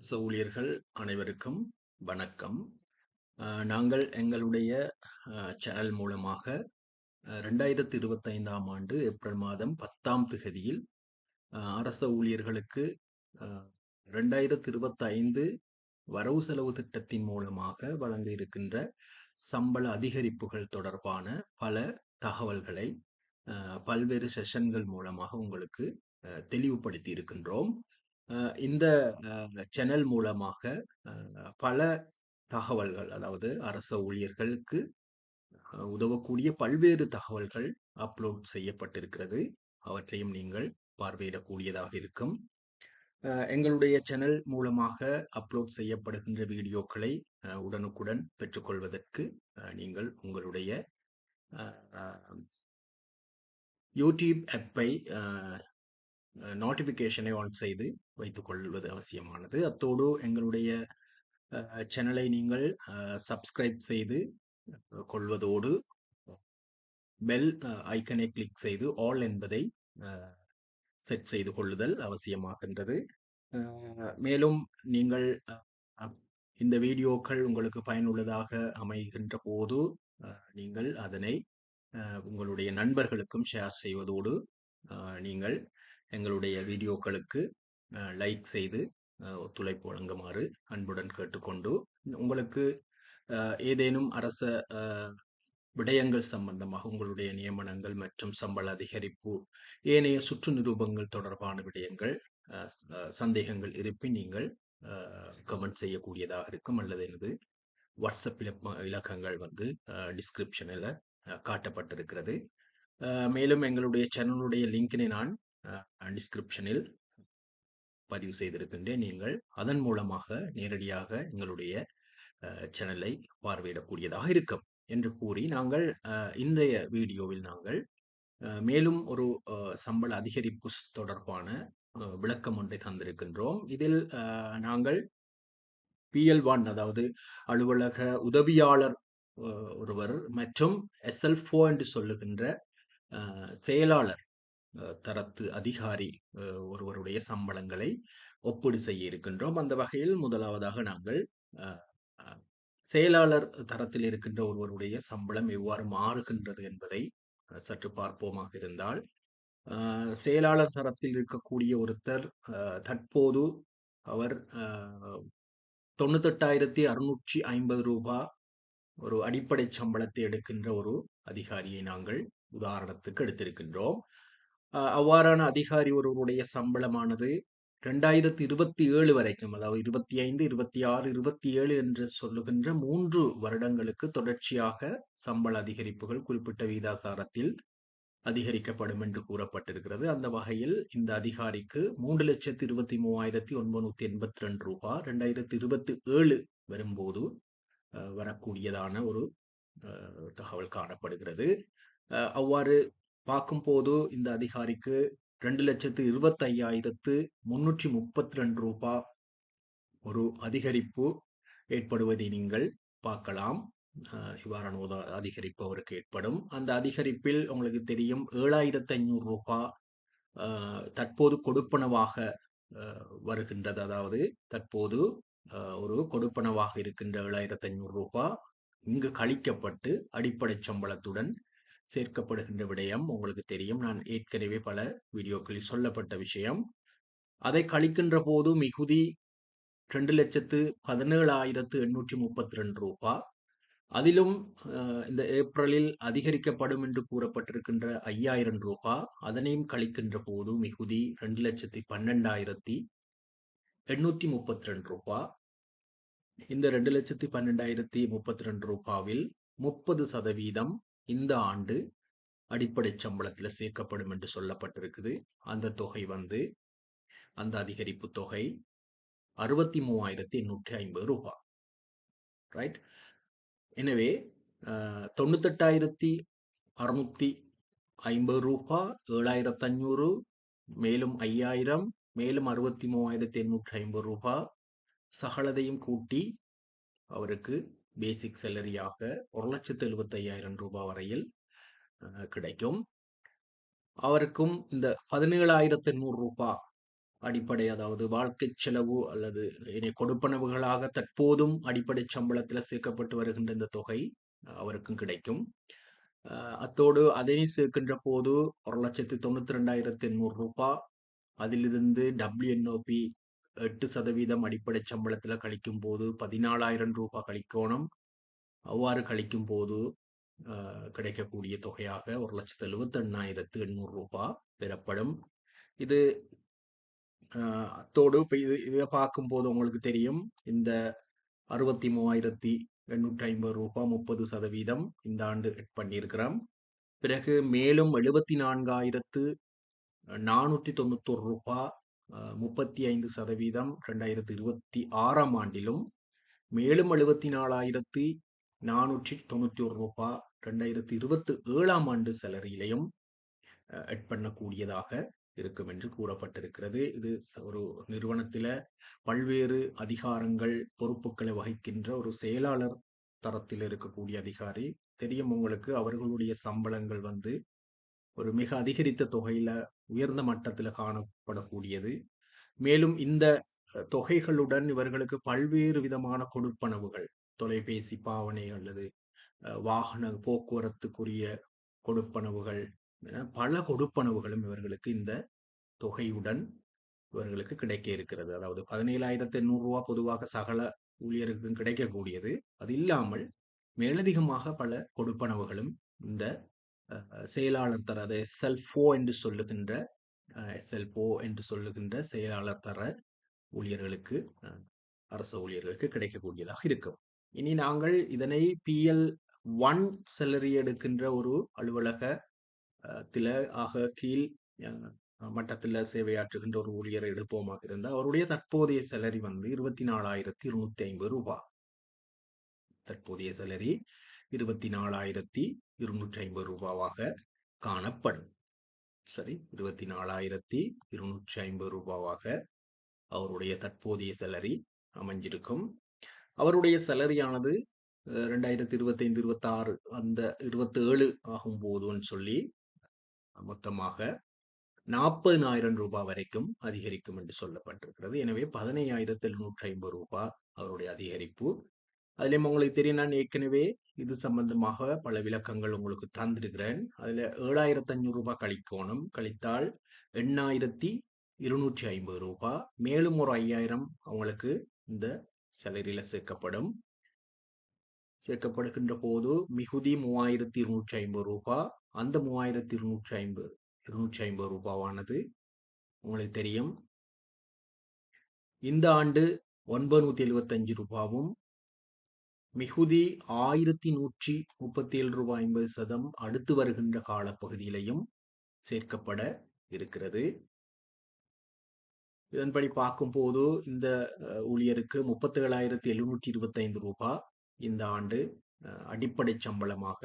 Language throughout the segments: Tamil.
அரசு ஊழியர்கள் அனைவருக்கும் வணக்கம். நாங்கள் எங்களுடைய சேனல் மூலமாக ரெண்டாயிரத்தி இருபத்தி ஐந்தாம் ஆண்டு ஏப்ரல் மாதம் 10ஆம் திகதியில் அரச ஊழியர்களுக்கு அ 2025 வரவு செலவு திட்டத்தின் மூலமாக வழங்க இருக்கின்ற சம்பள அதிகரிப்புகள் தொடர்பான பல தகவல்களை பல்வேறு செஷன்கள் மூலமாக உங்களுக்கு தெளிவுபடுத்தி இருக்கின்றோம். இந்த சேனல் மூலமாக பல தகவல்கள் அதாவது அரச ஊழியர்களுக்கு உதவக்கூடிய பல்வேறு தகவல்கள் அப்லோட் செய்யப்பட்டிருக்கிறது. அவற்றையும் நீங்கள் பார்வையிடக்கூடியதாக இருக்கும். எங்களுடைய சேனல் மூலமாக அப்லோட் செய்யப்படுகின்ற வீடியோக்களை உடனுக்குடன் பெற்றுக்கொள்வதற்கு நீங்கள் உங்களுடைய யூடியூப் ஆப்பை நோட்டிஃபிகேஷனை ஆன் செய்து வைத்துக் கொள்வது அவசியமானது. அத்தோடு எங்களுடைய சேனலை நீங்கள் சப்ஸ்கிரைப் செய்து கொள்வதோடு பெல் ஐக்கனை கிளிக் செய்து ஆல் என்பதை செட் செய்து கொள்ளுதல் அவசியமாகின்றது. மேலும் நீங்கள் இந்த வீடியோக்கள் உங்களுக்கு பயனுள்ளதாக அமைகின்ற போது நீங்கள் அதனை உங்களுடைய நண்பர்களுக்கும் ஷேர் செய்வதோடு நீங்கள் எங்களுடைய வீடியோக்களுக்கு லைக் செய்து ஒத்துழைப்பு வழங்குமாறு அன்புடன் கேட்டுக்கொண்டு, உங்களுக்கு ஏதேனும் அரச விடயங்கள் சம்பந்தமாக உங்களுடைய நியமனங்கள் மற்றும் சம்பள அதிகரிப்பு, ஏனைய சுற்று நிரூபங்கள் தொடர்பான விடயங்கள் சந்தேகங்கள் இருப்பின் நீங்கள் கமெண்ட் செய்யக்கூடியதாக இருக்கும். அல்லது எனது வாட்ஸ்அப் இலக்கங்கள் வந்து டிஸ்கிரிப்ஷனில் காட்டப்பட்டிருக்கிறது. மேலும் எங்களுடைய சேனலுடைய லிங்கினை நான் டிஸ்கிரிப்ஷனில் பதிவு செய்திருக்கின்றேன். நீங்கள் அதன் மூலமாக நேரடியாக எங்களுடைய சேனலை பார்வையிடக்கூடியதாக இருக்கும். என்று கூறி நாங்கள் இன்றைய வீடியோவில் நாங்கள் மேலும் ஒரு சம்பள அதிகரிப்பு தொடர்பான விளக்கம் ஒன்றை தந்திருக்கின்றோம். இதில் நாங்கள் பிஎல் ஒன் அதாவது அலுவலக உதவியாளர் ஒருவர் மற்றும் SL4 என்று சொல்லுகின்ற செயலாளர் தரத்து அதிகாரி ஒருவருடைய சம்பளங்களை ஒப்பீடு செய்ய இருக்கின்றோம். அந்த வகையில் முதலாவதாக நாங்கள் செயலாளர் தரத்தில் இருக்கின்ற ஒருவருடைய சம்பளம் எவ்வாறு மாறுகின்றது என்பதை சற்று பார்ப்போமாக இருந்தால், செயலாளர் தரத்தில் இருக்கக்கூடிய ஒருத்தர் தற்போது அவர் தொண்ணூத்தெட்டாயிரத்தி அறுநூற்றி ஐம்பது ரூபாய் ஒரு அடிப்படை சம்பளத்தை எடுக்கின்ற ஒரு அதிகாரியை நாங்கள் உதாரணத்துக்கு எடுத்திருக்கின்றோம். அவ்வாறான அதிகாரி ஒருவருடைய சம்பளமானது ரெண்டாயிரத்தி இருபத்தி ஏழு வரைக்கும் அதாவது இருபத்தி ஐந்து இருபத்தி ஆறு இருபத்தி ஏழு என்று சொல்லுகின்ற மூன்று வருடங்களுக்கு தொடர்ச்சியாக சம்பள அதிகரிப்புகள் குறிப்பிட்ட வீதாசாரத்தில் அதிகரிக்கப்படும் என்று கூறப்பட்டிருக்கிறது. அந்த வகையில் இந்த அதிகாரிக்கு மூன்று லட்சத்தி இருபத்தி மூவாயிரத்தி ஒன்பநூத்தி எண்பத்தி ரெண்டு ரூபாய் ரெண்டாயிரத்தி இருபத்தி ஏழு வரும்போது வரக்கூடியதான ஒரு தகவல் காணப்படுகிறது. அவ்வாறு பார்க்கும்போது இந்த அதிகாரிக்கு ரெண்டு லட்சத்து இருபத்தையாயிரத்து முன்னூற்றி முப்பத்தி ரெண்டு ரூபா ஒரு அதிகரிப்பு ஏற்படுவதை நீங்கள் பார்க்கலாம். இவ்வாறான ஒரு அதிகரிப்பு அவருக்கு ஏற்படும். அந்த அதிகரிப்பில் உங்களுக்கு தெரியும் ரூ. 7,500 அ தற்போது கொடுப்பனவாக வருகின்றது. அதாவது தற்போது ஒரு கொடுப்பனவாக இருக்கின்ற ஏழாயிரத்து ஐநூறு ரூபாய் இங்கு கழிக்கப்பட்டு அடிப்படை சம்பளத்துடன் சேர்க்கப்படுகின்ற விடயம் உங்களுக்கு தெரியும். நான் ஏற்கனவே பல வீடியோக்களில் சொல்லப்பட்ட விஷயம். அதை கழிக்கின்ற போது மிகுதி ரெண்டு லட்சத்து பதினேழாயிரத்து எண்ணூற்றி முப்பத்தி ரெண்டு ரூபா. அதிலும் இந்த ஏப்ரலில் அதிகரிக்கப்படும் என்று கூறப்பட்டிருக்கின்ற ஐயாயிரம் ரூபா. அதனையும் கழிக்கின்ற போது மிகுதி ரெண்டு லட்சத்தி பன்னெண்டாயிரத்தி எண்ணூற்றி முப்பத்தி ரெண்டு ரூபா. இந்த ரெண்டு லட்சத்தி பன்னெண்டாயிரத்தி முப்பத்தி ரெண்டு ரூபாவில் முப்பது சதவீதம் இந்த ஆண்டு அடிப்படை சம்பளத்தில் சேர்க்கப்படும் என்று சொல்லப்பட்டிருக்குது. அந்த தொகை வந்து அந்த அதிகரிப்பு தொகை அறுபத்தி மூவாயிரத்தி எண்ணூற்றி ஐம்பது ரூபாய் ரைட் எனவே தொண்ணூத்தெட்டாயிரத்தி அறுநூத்தி ஐம்பது ரூபாய் ஏழாயிரத்தி அஞ்சூறு மேலும் ஐயாயிரம் மேலும் அறுபத்தி மூவாயிரத்தி எண்ணூற்றி ஐம்பது ரூபாய் சகலதையும் கூட்டி அவருக்கு பேசிக் சேலரியாக ஒரு லட்சத்து எழுபத்தையாயிரம் ரூபாய் வரையில் கிடைக்கும். அவருக்கும் இந்த பதினேழாயிரத்து நூறு ரூபாய் அடிப்படை அதாவது வாழ்க்கை செலவு அல்லது இனி கொடுப்பனவுகளாக தற்போதும் அடிப்படை சம்பளத்தில் சேர்க்கப்பட்டு வருகின்ற இந்த தொகை அவருக்கும் கிடைக்கும் அத்தோடு அதனை சேர்க்கின்ற போது ஒரு லட்சத்தி தொண்ணூத்தி ரெண்டாயிரத்தி எண்ணூறு ரூபாய் அதிலிருந்து டபிள்யூஎன்ஓபி எட்டு சதவீதம் அடிப்படை சம்பளத்துல கழிக்கும் போது பதினாலாயிரம் ரூபாய் கழிக்கணும். அவ்வாறு கழிக்கும் போது கிடைக்கக்கூடிய தொகையாக ஒரு லட்சத்து எழுபத்தி எண்ணாயிரத்து எண்ணூறு ரூபாய் பெறப்படும். இது அத்தோடு இப்போ இது இதை பார்க்கும்போது உங்களுக்கு தெரியும். இந்த அறுபத்தி மூவாயிரத்தி எண்ணூற்றி ஐம்பது ரூபாய் முப்பது சதவீதம் இந்த ஆண்டு எட் பண்ணியிருக்கிறோம். பிறகு மேலும் எழுபத்தி நான்காயிரத்து நானூற்றி தொண்ணூத்தொரு ரூபாய் முப்பத்தி ஐந்து சதவீதம் ரெண்டாயிரத்தி இருபத்தி ஆறாம் ஆண்டிலும் மேலும் எழுபத்தி நாலாயிரத்தி நானூற்றி தொண்ணூற்றி ஒரு ரூபாய் ரெண்டாயிரத்தி இருபத்தி ஏழாம் ஆண்டு செலரியிலையும் எட் பண்ணக்கூடியதாக இருக்கும் என்று கூறப்பட்டிருக்கிறது. இது ஒரு நிறுவனத்தில பல்வேறு அதிகாரங்கள் பொறுப்புகளை வகிக்கின்ற ஒரு செயலாளர் தரத்தில் இருக்கக்கூடிய அதிகாரி. தெரியும் உங்களுக்கு அவர்களுடைய சம்பளங்கள் வந்து ஒரு மிக அதிகரித்த தொகையில உயர்ந்த மட்டத்தில் காணப்படக்கூடியது. மேலும் இந்த தொகைகளுடன் இவர்களுக்கு பல்வேறு விதமான கொடுப்பனவுகள். தொலைபேசி பாவனை அல்லது வாகன போக்குவரத்துக்குரிய கொடுப்பனவுகள் பல கொடுப்பனவுகளும் இவர்களுக்கு இந்த தொகையுடன் இவர்களுக்கு கிடைக்க இருக்கிறது. அதாவது பதினேழாயிரத்தி எண்ணூறு ரூபா பொதுவாக சகல ஊழியருக்கும் கிடைக்கக்கூடியது. அது இல்லாமல் மேலதிகமாக பல கொடுப்பனவுகளும் இந்த செயலாளர் தர அதை எஸ்எல்ஃபோ என்று சொல்லுகின்ற எஸ்எல்போ என்று சொல்லுகின்ற செயலாளர் தர ஊழியர்களுக்கு அரசு ஊழியர்களுக்கு கிடைக்கக்கூடியதாக இருக்கும். இனி நாங்கள் இதனை பிஎல் ஒன் செலரி எடுக்கின்ற ஒரு அலுவலக தில ஆக கீழ் மட்டத்தில் சேவையாற்றுகின்ற ஒரு ஊழியரை எடுப்போமாக இருந்தால் அவருடைய தற்போதைய செலரி வந்து இருபத்தி நாலாயிரத்தி இருநூத்தி ஐம்பது ரூபாய் தற்போதைய செலரி இருபத்தி நாலாயிரத்தி இருநூற்றி ஐம்பது ரூபாவாக காணப்படும். சரி இருபத்தி நாலாயிரத்தி இருநூற்றி ஐம்பது ரூபாவாக அவருடைய தற்போதைய செலரி அமைஞ்சிருக்கும். அவருடைய செலரியானது அஹ், ரெண்டாயிரத்தி இருபத்தைந்து இருபத்தாறு அந்த இருபத்தேழு ஆகும் போதுன்னு சொல்லி மொத்தமாக நாற்பதினாயிரம் ரூபாய் வரைக்கும் அதிகரிக்கும் என்று சொல்லப்பட்டிருக்கிறது. எனவே பதினையாயிரத்தி எழுநூற்றி ஐம்பது ரூபாய் அவருடைய அதிகரிப்பு. அதுலேயும் உங்களுக்கு தெரியும் நான் ஏற்கனவே இது சம்பந்தமாக பல விளக்கங்கள் உங்களுக்கு தந்திருக்கிறேன். அதில் ஏழாயிரத்தி அஞ்சூறு ரூபாய் கழிக்கணும் கழித்தால் எண்ணாயிரத்தி இருநூற்றி ஐம்பது ரூபாய். மேலும் ஒரு ஐயாயிரம் அவங்களுக்கு இந்த சேலரியில் சேர்க்கப்படும். சேர்க்கப்படுகின்ற போது மிகுதி மூவாயிரத்தி இருநூற்றி ஐம்பது ரூபாய். அந்த மூவாயிரத்தி இருநூற்றி ஐம்பது இருநூற்றி ஐம்பது ரூபாவானது உங்களுக்கு தெரியும். இந்த ஆண்டு ஒன்பது நூற்றி எழுபத்தஞ்சு ரூபாவும் மிகுதி ஆயிரத்தி நூற்றி முப்பத்தி ஏழு ரூபாய் ஐம்பது சதம் அடுத்து வருகின்ற காலப்பகுதியிலையும் சேர்க்கப்பட இருக்கிறது. இதன்படி பார்க்கும்போது இந்த ஊழியருக்கு முப்பத்தி ஏழாயிரத்தி எழுநூற்றி இருபத்தைந்து ரூபாய் இந்த ஆண்டு அஹ், அடிப்படை சம்பளமாக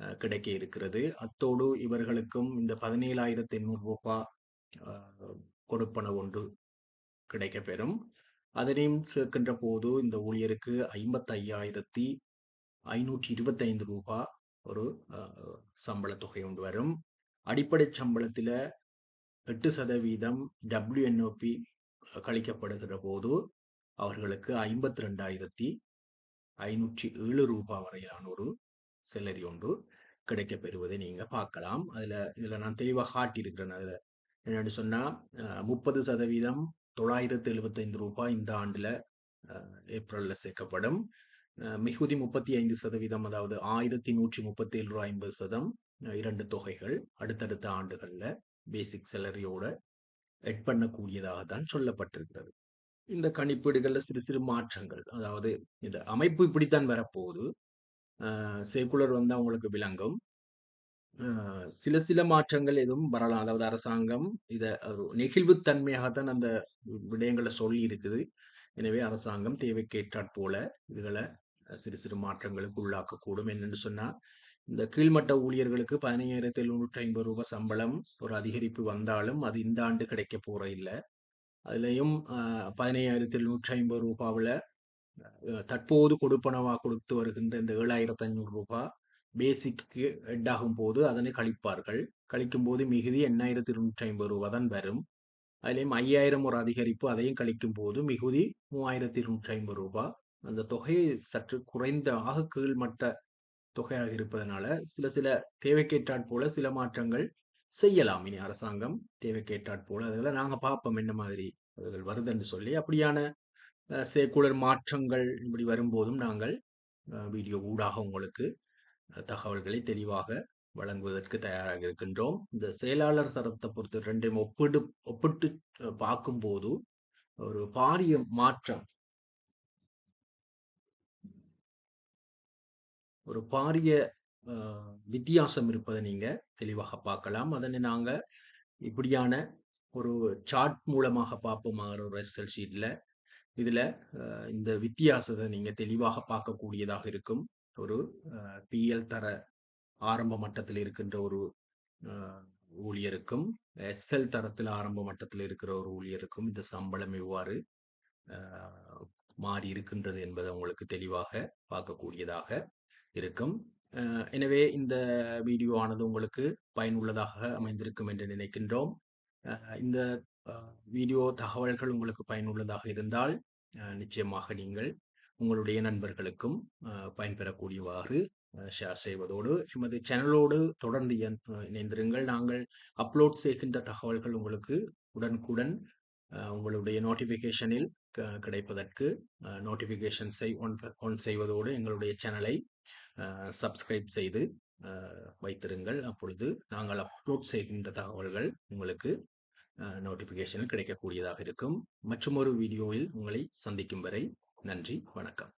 அஹ், கிடைக்க இருக்கிறது. அத்தோடு இவர்களுக்கும் இந்த பதினேழாயிரத்தி எண்ணூறு ரூபாய் அஹ், கொடுப்பன ஒன்று கிடைக்கப்பெறும். அதனையும் சேர்க்கின்ற போது இந்த ஊழியருக்கு ஐம்பத்தி ஐயாயிரத்தி ஐநூற்றி இருபத்தைந்து ரூபா ஒரு சம்பள தொகை ஒன்று வரும். அடிப்படை சம்பளத்தில் எட்டு சதவீதம் டபிள்யூஎன்ஓபி கழிக்கப்படுகிற போது அவர்களுக்கு ஐம்பத்தி ரெண்டாயிரத்தி ஐநூற்றி ஏழு ரூபாய் வரையிலான ஒரு செல்லரி ஒன்று கிடைக்கப்பெறுவதை பெறுவதை நீங்க பார்க்கலாம். அதுல இதுல நான் தெளிவாக காட்டியிருக்கிறேன். அதுல என்னன்னு சொன்னா முப்பது சதவீதம் தொள்ளாயிரத்து எழுபத்தைந்து ரூபாய் இந்த ஆண்டுல ஏப்ரலில் ஏப்ரல்ல சேர்க்கப்படும். மிகுதி முப்பத்தி ஐந்து சதவீதம் அதாவது ஆயிரத்தி நூற்றி முப்பத்தி ஏழு ரூபாய் ஐம்பது சதம் இரண்டு தொகைகள் அடுத்தடுத்த ஆண்டுகள்ல பேசிக் சேலரியோட எட் பண்ணக்கூடியதாக தான் சொல்லப்பட்டிருக்கிறது. இந்த கணிப்பீடுகள்ல சிறு சிறு மாற்றங்கள் அதாவது இந்த அமைப்பு இப்படித்தான் வரப்போகுது. செகுலர் வந்து அவங்களுக்கு விளங்கும். சில சில மாற்றங்கள் எதுவும் வரலாம். அதாவது அரசாங்கம் இத ஒரு நெகிழ்வுத்தன்மையாகத்தான் அந்த விடயங்களை சொல்லி இருக்குது எனவே அரசாங்கம் தேவைக்கேற்றாற் போல இதுகளை சிறு சிறு மாற்றங்களுக்கு உள்ளாக்கக்கூடும் என்னென்னு சொன்னா இந்த கீழ்மட்ட ஊழியர்களுக்கு பதினையாயிரத்தி எழுநூற்றி ஐம்பது ரூபாய் சம்பளம் ஒரு அதிகரிப்பு வந்தாலும் அது இந்த ஆண்டு கிடைக்க போற இல்லை. அதுலயும் பதினையாயிரத்தி எழுநூற்றி ஐம்பது ரூபாவில் தற்போது கொடுப்பனவா கொடுத்து வருகின்ற இந்த ஏழாயிரத்தி ஐநூறு ரூபாய் பேசிக்கு ஹெட் ஆகும் போது அதனை கழிப்பார்கள். கழிக்கும் போது மிகுதி எண்ணாயிரத்தி இருநூற்றி ஐம்பது ரூபாய் தான் வரும். அதிலேயும் ஐயாயிரம் ஒரு அதிகரிப்பு அதையும் கழிக்கும் போது மிகுதி மூவாயிரத்தி இருநூற்றி ஐம்பது ரூபாய் அந்த தொகையை சற்று குறைந்த ஆக கீழ்மட்ட தொகையாக இருப்பதனால சில சில தேவைக்கேற்றாற் போல சில மாற்றங்கள் செய்யலாம் இனி அரசாங்கம் தேவைக்கேற்றாற் போல. அதில் நாங்கள் பார்ப்போம் என்ன மாதிரி அதுகள் வருதுன்னு சொல்லி அப்படியான சேக்குலர் மாற்றங்கள் இப்படி வரும்போதும் நாங்கள் வீடியோ ஊடாக உங்களுக்கு தகவல்களை தெளிவாக வழங்குவதற்கு தயாராக இருக்கின்றோம். இந்த செயலாளர் சரத்தை பொறுத்து ரெண்டையும் ஒப்பிடு ஒப்பிட்டு பார்க்கும்போது ஒரு பாரிய மாற்றம். ஒரு பாரிய வித்தியாசம் இருப்பதை நீங்க தெளிவாக பார்க்கலாம். அதனை நாங்க இப்படியான ஒரு சார்ட் மூலமாக பார்ப்போம்? ஒரு எஸ்எல் ஷீட்ல இதுல இந்த வித்தியாசத்தை நீங்க தெளிவாக பார்க்கக்கூடியதாக இருக்கும். ஒரு பிஎல் தர ஆரம்ப மட்டத்தில் இருக்கின்ற ஒரு ஊழியருக்கும் எஸ்எல் தரத்தில் ஆரம்ப மட்டத்தில் இருக்கிற ஒரு ஊழியருக்கும் இந்த சம்பளம் எவ்வாறு மாறி இருக்கின்றது என்பது உங்களுக்கு தெளிவாக பார்க்கக்கூடியதாக இருக்கும். எனவே இந்த வீடியோ ஆனது உங்களுக்கு பயனுள்ளதாக அமைந்திருக்கும் என்று நினைக்கின்றோம். இந்த வீடியோ தகவல்கள் உங்களுக்கு பயனுள்ளதாக இருந்தால் நிச்சயமாக நீங்கள் உங்களுடைய நண்பர்களுக்கும் பயன்பெறக்கூடியவாறு ஷேர் செய்வதோடு எமது சேனலோடு தொடர்ந்து இணைந்திருங்கள். நாங்கள் அப்லோட் செய்கின்ற தகவல்கள் உங்களுக்கு உடனுக்குடன் உங்களுடைய நோட்டிஃபிகேஷனில் கிடைப்பதற்கு நோட்டிஃபிகேஷன்ஸை ஒன் ஒன் செய்வதோடு எங்களுடைய சேனலை சப்ஸ்கிரைப் செய்து வைத்திருங்கள். அப்பொழுது நாங்கள் அப்லோட் செய்கின்ற தகவல்கள் உங்களுக்கு நோட்டிஃபிகேஷனில் கிடைக்கக்கூடியதாக இருக்கும். மற்றும் ஒரு வீடியோவில் உங்களை சந்திக்கும் வரை நன்றி வணக்கம்.